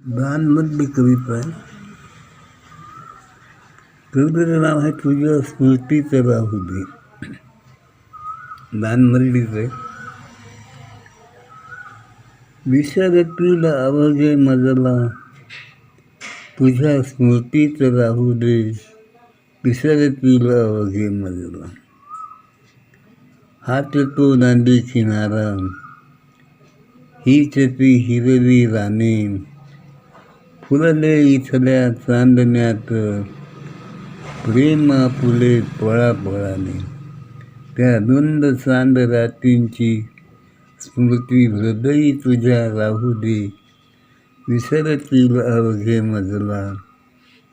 दानमधली कविता आहे कवितेचं नाव आहे तुझ्या स्मृतीचं राहू दे दानमधलीच आहे विसरतील अवघे मजला तुझ्या स्मृतीचं राहू दे विसरतील अवघे मजला हात तो नांदी किनारा। हीच ती हिरवी राणी फुलले इथल्या चांदण्यात. प्रेम फुले पळापळाने त्या धुंद चांद रातींची स्मृती हृदयी तुझ्या राहू दे. विसरतील अवघे मजला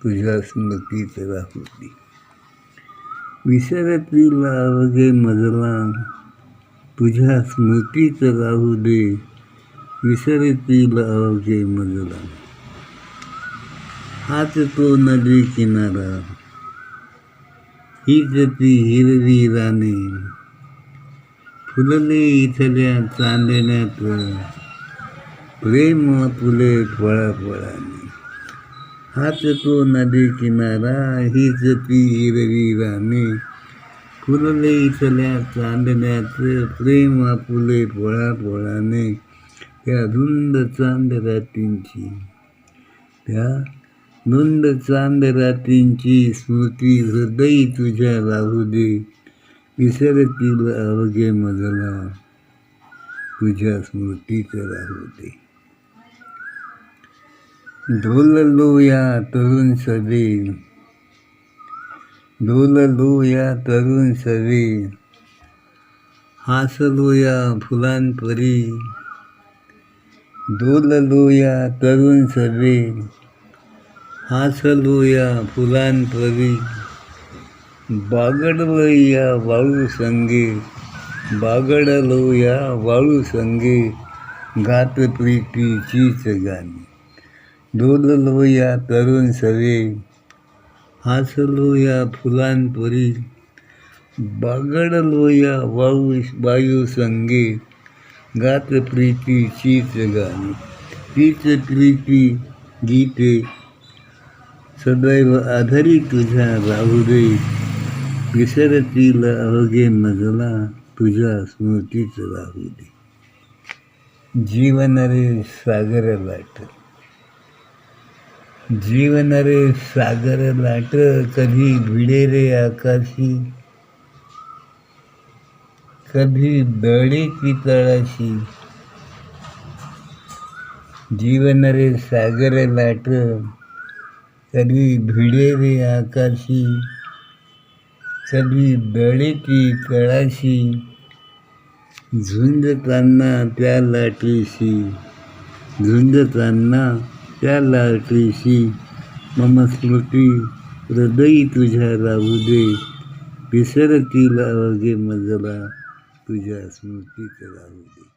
तुझ्या स्मृतीत राहू दे. विसरतील अवघे मजला तुझ्या स्मृतीत राहू दे. विसरतील अवघे मजला. हाच तो नदी किनारा हीच ती हिरवी राणी. फुलले इथल्या चांदण्यात. प्रेम फुले फळाफळाने. हाच तो नदी किनारा हीच ती हिरवी राणे. फुलले इथल्या चांदण्यात. प्रेम फुले फळाफळाने. त्या धुंद चांद रातींची त्या नोंद चांद रातींची स्मृती हृदयी तुझ्या राहू दे. विसरतील अवघे मजला. तुझ्या स्मृतीत राहू दे. ढोललो या तरुण सवे ढोललो या तरुण सवे हासलो या फुलांपरी. डोललो या तरुण सवे हासलो या फुलांपरी बागडलो वाळू संगे. बागडलोया वाळू संगे. गात प्रीतीचीच गाणी. डोललोया तरुण सवे. हासलोया फुलांपरी बागडलो वाळू वायू संगे. गात प्रीतीचीच गाणी. तीच प्रीती गीते सदैव आधारी तुझ्या राहू दे विसरतील अवघे मजला तुझ्या स्मृतीच राहू दे. जीवन रे सागर लाट. जीवन रे सागर लाट कधी भिडे रे आकाशी कधी दळे की तळाशी. जीवन रे सागर लाट कधी भिडे रे आकाशी कधी दळे तळाशी झुंजताना त्या लाटेशी झुंजताना त्या लाटेशी मम स्मृती हृदयी तुझ्या राहू दे विसरतील अवघे मजला तुझ्या स्मृतीत राहू दे।